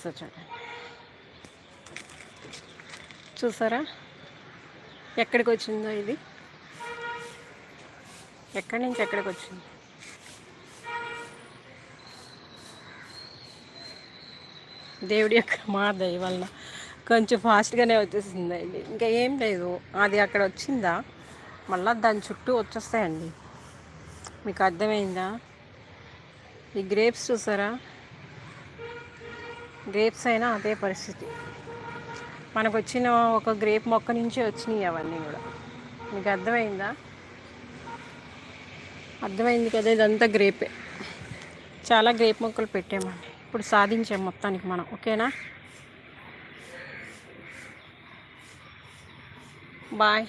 చూడండి. చూసారా? ఎక్కడికి వచ్చిందో ఇది? ఎక్కడి నుంచి ఎక్కడికి వచ్చింది దేవుడి యొక్క మా దయ వలన కొంచెం ఫాస్ట్గానే వచ్చేసిందండి ఇంకా ఏం లేదు. అది అక్కడ వచ్చిందా? మళ్ళీ దాని చుట్టూ వచ్చేస్తాయండి. మీకు అర్థమైందా? ఈ గ్రేప్స్ చూసారా? గ్రేప్స్ అయినా అదే పరిస్థితి. మనకు వచ్చిన ఒక గ్రేప్ మొక్క నుంచే వచ్చినాయి అవన్నీ కూడా. మీకు అర్థమైందా? అర్థమైంది కదా ఇదంతా గ్రేపే. చాలా గ్రేప్ మొక్కలు పెట్టామండి ఇప్పుడు సాధించాం మొత్తానికి మనం. ఓకేనా? బాయ్.